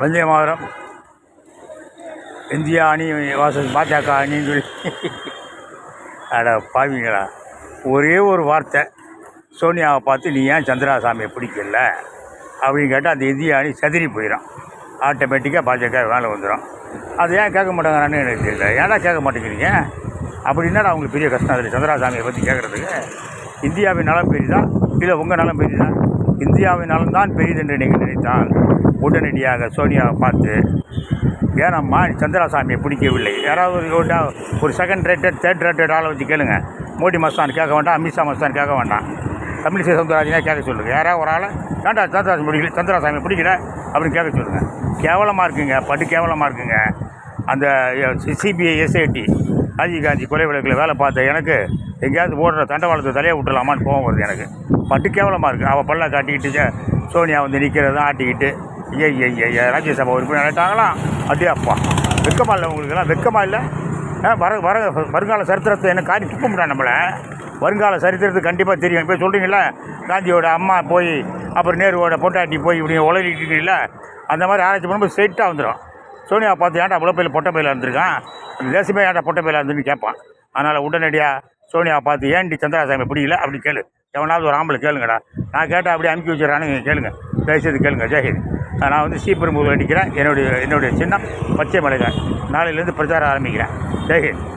Vande Mataram. India அணி வாசல் பாஜக அணின்னு சொல்லி. அட பாவிங்களா. ஒரே ஒரு வார்த்தை. சோனியாவை பார்த்து நீ ஏன் சந்திராசாமியை பிடிக்கல? அப்படின்னு கேட்டால் அந்த இந்திய அணி செதறி போயிடும் ஆட்டோமேட்டிக்காக பாஜக மேலே வந்துடும் அது ஏன் கேட்க மாட்டேங்கிறான்னு எனக்கு தெரியல. ஏன்டா கேட்க மாட்டேங்கிறீங்க? அப்படின்னா அவங்களுக்கு பெரிய கஷ்டம். அதில் சந்திராசாமியை பற்றி கேட்குறதுக்கு இந்தியாவின் நலம் பெரிதா? இல்லை உங்கள் நலம் பெரிதா? இந்தியாவின் நலம்தான் பெரியது என்று நீங்கள் நினைத்தால். உடனடியாக சோனியாவை பார்த்து ஏனம்மா சந்திராசாமியை பிடிக்கவில்லை. யாராவது ஒரு ஒரு- ஒரு செகண்ட் ரேட்டட் தேர்ட் ரேட்டட் ஆளை வச்சு கேளுங்க. மோடி மஸ்தான் கேட்க வேண்டாம் அமித்ஷா மஸ்தான் கேட்க வேண்டாம். தமிழிசை சவுந்தரராஜனே கேட்க சொல்லுங்கள் யாராவது ஒரு ஆளை? ஏன்டா சந்திராசாமி பிடிக்கல சந்திராசாமி பிடிக்கல? அப்படின்னு கேட்க சொல்லுங்கள் கேவலமாக இருக்குங்க பட்டு கேவலமாக இருக்குங்க. அந்த சிபிஐ எஸ்ஐடி ராஜீவ்காந்தி கொலை வழக்கில் வேலை பார்த்த எனக்கு எங்கேயாவது ஓடுற தண்டவாளத்தை தலையை விட்டுலாமான்னு கோவம் வருது எனக்கு. பட்டு கேவலமாக இருக்குது அவள் பல்ல காட்டிக்கிட்டு சோனியா வந்து நிற்கிறத ஆட்டிக்கிட்டு ஐயா ஐயா ஐயா ராஜ்யசபா உறுப்பினர் ஆகிட்டாங்களாம் அப்படியே அப்பா வெக்கமா இல்லை உங்களுக்கெல்லாம் வெக்கமா இல்லை? ஆ, வர வர வருங்கால சரித்திரத்தை என்ன காரி துப்ப முடியாது நம்மளை? வருங்கால சரித்திரத்துக்கு கண்டிப்பாக தெரியும். இப்போ சொல்கிறீங்களா காந்தியோட அம்மா போய் அப்புறம் நேருவோட பொட்டாட்டி போய் இப்படி உலகிட்டு அந்த மாதிரி ஆராய்ச்சி பண்ணும்போது ஸ்ட்ரெயிட்டாக வந்துடும் சோனியா பார்த்து ஏன்டா அவ்வளோ பையில் பொட்டை பையில் இருந்திருக்கான்? தேசமே ஏன்டா பொட்டை பையில் இருந்துன்னு கேட்பான். அதனால் உடனடியாக சோனியா பார்த்து ஏன்டி சந்திராசாமி பிடிக்கல அப்படி கேளு. எவனாவது ஒரு ஆம்பளை கேளுங்கடா. நான் கேட்டால் அப்படியே அமுக்கி வச்சுறானுங்க கேளுங்க. தயவுசெய்து கேளுங்க. ஜெயஹிந்த் நான் வந்து ஸ்ரீபெரும்புதூர் அடிக்கிறேன் என்னுடைய என்னுடைய சின்னம் பச்சை மலைதான் நாளையிலேருந்து பிரச்சாரம் ஆரம்பிக்கிறேன். ஜெய்ஹிந்த்